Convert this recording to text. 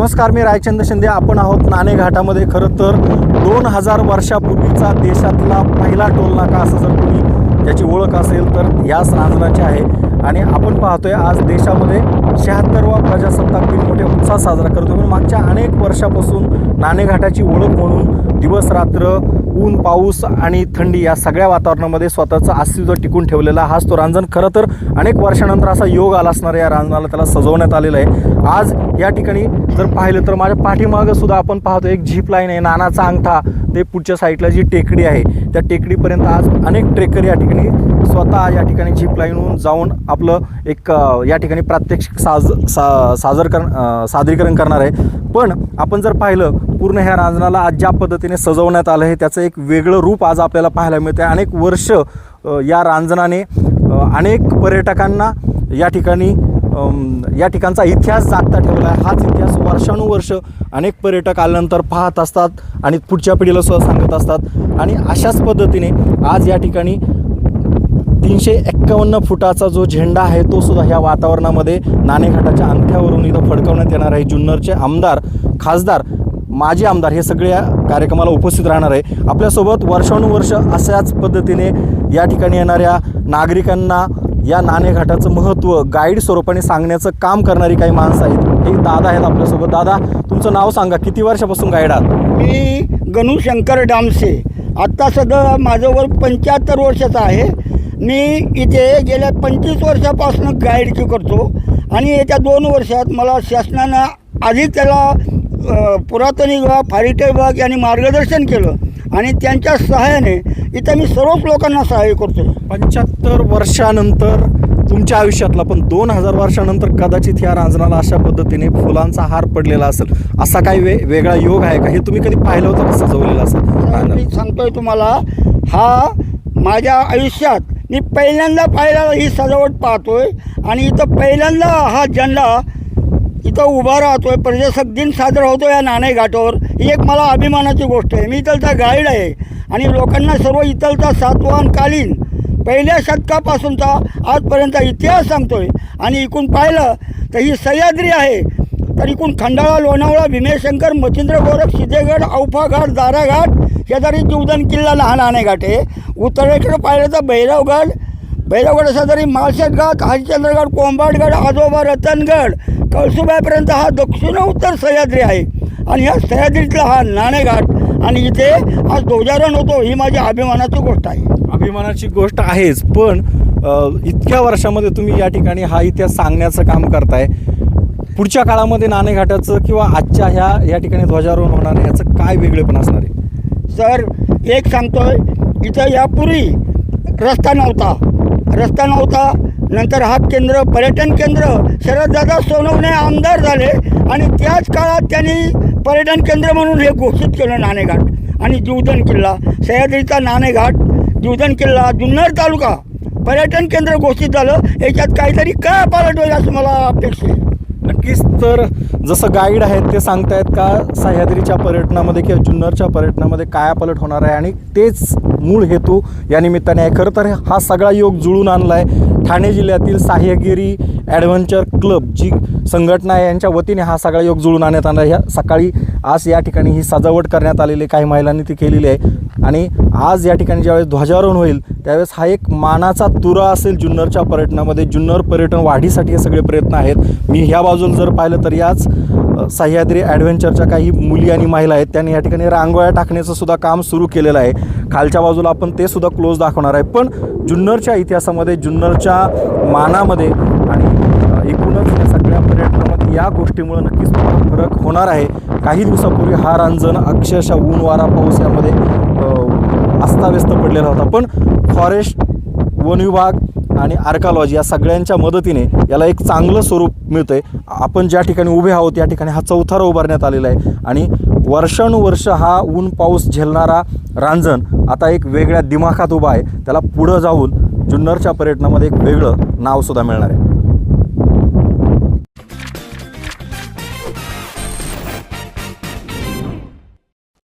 नमस्कार मी रायचंद्र शिंदे. आपण आहोत नाणे घाटामध्ये. खरं तर दोन हजार वर्षापूर्वीचा देशातला पहिला टोल नाका असं जर कोणी त्याची ओळख असेल तर याच रांजणाची आहे. आणि आपण पाहतोय आज देशामध्ये शहात्तरवा प्रजासत्ताक दिन मोठ्या उत्साह साजरा करतो पण मागच्या अनेक वर्षापासून नाणेघाटाची ओळख म्हणून दिवस रात्र ऊन पाऊस आणि थंडी या सगळ्या वातावरणामध्ये स्वतःचं अस्तित्व टिकून ठेवलेला हाच तो रांजण खरं तर अनेक वर्षानंतर असा योग आला असणार या रांजणाला त्याला सजवण्यात आलेलं आहे. आज या ठिकाणी जर पाहिलं तर माझ्या पाठीमागं सुद्धा आपण पाहतो एक झीप लाईन आहे नानाचा अंगठा ते पुढच्या साईडला जी टेकडी आहे त्या टेकडीपर्यंत आज अनेक ट्रेकर या ठिकाणी स्वतः या ठिकाणी झीप लाईनहून जाऊन आपलं एक या ठिकाणी प्रात्यक्षिक साज सा सादर कर सादरीकरण करणार आहे. पण आपण जर पाहिलं पूर्ण ह्या रांजणाला आज ज्या पद्धतीने सजवण्यात आलं आहे त्याचं एक वेगळं रूप आज आपल्याला पाहायला मिळतं आहे अनेक वर्ष या रांजणाने अनेक पर्यटकांना या ठिकाणी या ठिकाणचा इतिहास जागता ठेवला आहे. हाच इतिहास वर्षानुवर्ष अनेक पर्यटक आल्यानंतर पाहत असतात आणि पुढच्या पिढीला सुद्धा सांगत असतात. आणि अशाच पद्धतीने आज या ठिकाणी तीनशे एक्कावन्न फुटाचा जो झेंडा आहे तो सुद्धा ह्या वातावरणामध्ये नाणेघाटाच्या अंगठ्यावरून इथं फडकवण्यात येणार आहे. जुन्नरचे आमदार खासदार माजी आमदार हे सगळ्या कार्यक्रमाला उपस्थित राहणार आहे. आपल्यासोबत वर्षानुवर्ष अशाच पद्धतीने या ठिकाणी येणाऱ्या नागरिकांना या नाणेघाटाचं महत्त्व गाईड स्वरूपाने सांगण्याचं काम करणारी काही माणसं आहेत. हे दादा आहेत आपल्यासोबत. दादा तुमचं नाव सांगा. किती वर्षापासून गाईड आहात? मी गणू शंकर डामसे. आत्ता सध्या माझं वय पंच्याहत्तर वर्षाचं आहे. मी इथे गेल्या पंचवीस वर्षापासून गाईडची करतो. आणि येत्या दोन वर्षात मला शासनानं आधी त्याला पुरातन विभाग फारिटे विभाग यांनी मार्गदर्शन केलं. आणि त्यांच्या सहाय्याने इथं मी सर्वच लोकांना सहाय्य करतो पंच्याहत्तर वर्षानंतर तुमच्या आयुष्यातला पण दोन हजार वर्षानंतर कदाचित या रांजणाला अशा पद्धतीने फुलांचा हार पडलेला असेल. असा काही वे वेगळा योग आहे का? हे तुम्ही कधी पाहिलं होतं का? सजवलेलं असेल मी? सांगतोय तुम्हाला हा माझ्या आयुष्यात मी पहिल्यांदा पाहिला ही सजावट पाहतोय. आणि इथं पहिल्यांदा हा झेंडा इथं उभा राहतोय प्रजासत्ताक दिन साजरा होतो या नाणे घाटावर. ही एक मला अभिमानाची गोष्ट आहे. मी इथलचा गाईड आहे आणि लोकांना सर्व इथलचा सातवाहनकालीन पहिल्या शतकापासूनचा आजपर्यंत इतिहास सांगतोय. आणि इकून पाहिलं तर ही सह्याद्री आहे. तर इकून खंडाळा लोणावळा भीमेशंकर मच्छिंद्र गोरख सिद्धेगड औफा घाट दाराघाट शेजारी जीवदान किल्ला लहान आणे घाट आहे. उत्तरेकडे पाहिलं तर भैरवगड. भैरवगड शेजारी माळशेत हरिश्चंद्रगड कोंबाडगड आजोबा रतनगड कळसुबाईपर्यंत हा दक्षिण उत्तर सह्याद्री आहे. आणि ह्या सह्याद्रीतला हा नाणेघाट आणि इथे आज ध्वजारोहण होतो ही माझी अभिमानाची गोष्ट आहे. अभिमानाची गोष्ट आहेच पण इतक्या वर्षामध्ये तुम्ही या ठिकाणी हा इतिहास सांगण्याचं काम करताय. पुढच्या काळामध्ये नाणेघाटाचं किंवा आजच्या ह्या या ठिकाणी ध्वजारोहण होणार आहे याचं काय वेगळेपण असणार आहे? सर एक सांगतोय इथं यापूर्वी रस्ता नव्हता. रस्ता नव्हता नंतर हा केंद्र पर्यटन केंद्र शरददादा सोनवणे आमदार झाले आणि त्याच काळात त्यांनी पर्यटन केंद्र म्हणून हे घोषित केलं नाणेघाट आणि जीवधन किल्ला. सह्याद्रीचा नाणेघाट जीवधन किल्ला जुन्नर तालुका. पर्यटन केंद्र घोषित झालं. याच्यात काहीतरी काय पालट होईल असं मला अपेक्षा आहे. नक्कीच तर जसं गाईड आहेत ते सांगतायत का सह्याद्रीच्या पर्यटनामध्ये किंवा जुन्नरच्या पर्यटनामध्ये कायापालट होणार आहे? आणि तेच मूळ हेतू या निमित्ताने आहे. खरं तर हा सगळा योग जुळून आणला आहे ठाणे जिल्ह्यातील साह्यगिरी ॲडव्हेंचर क्लब जी संघटना आहे यांच्या वतीने हा सगळा योग जुळून आणण्यात आला ह्या सकाळी आज या ठिकाणी ही सजावट करण्यात आलेली आहे. काही महिलांनी ती केलेली आहे. आणि आज या ठिकाणी ज्यावेळेस ध्वजारोहण होईल त्यावेळेस हा एक मानाचा तुरा असेल जुन्नरच्या पर्यटनामध्ये. जुन्नर पर्यटन वाढीसाठी हे सगळे प्रयत्न आहेत. मी ह्या बाजूला जर पाहिलं तर याच सह्याद्री ॲडव्हेंचरच्या काही मुली आणि महिला आहेत त्यांनी या ठिकाणी रांगोळ्या टाकण्याचं सुद्धा काम सुरू केलेलं आहे. खालच्या बाजूला आपण ते सुद्धा क्लोज दाखवणार आहे. पण जुन्नरच्या इतिहासामध्ये जुन्नरच्या मानामध्ये आणि एकूणच या सगळ्या पर्यटनामध्ये या गोष्टीमुळे नक्कीच फरक होणार आहे. काही दिवसापूर्वी हा रांजण अक्षरशः ऊन वारा पाऊस यामध्ये अस्ताव्यस्त पडलेला होता. पण फॉरेस्ट वन विभाग आणि आर्कालॉजी या सगळ्यांच्या मदतीने याला एक चांगलं स्वरूप मिळतं आहे आपण ज्या ठिकाणी उभे आहोत या ठिकाणी हा चौथारा उभारण्यात आलेला आहे. आणि वर्षानुवर्ष हा ऊन पाऊस झेलणारा रांजण आता एक वेगळ्या दिमाखात उभा आहे. त्याला पुढं जाऊन जुन्नरच्या पर्यटनामध्ये एक वेगळं नावसुद्धा मिळणार आहे.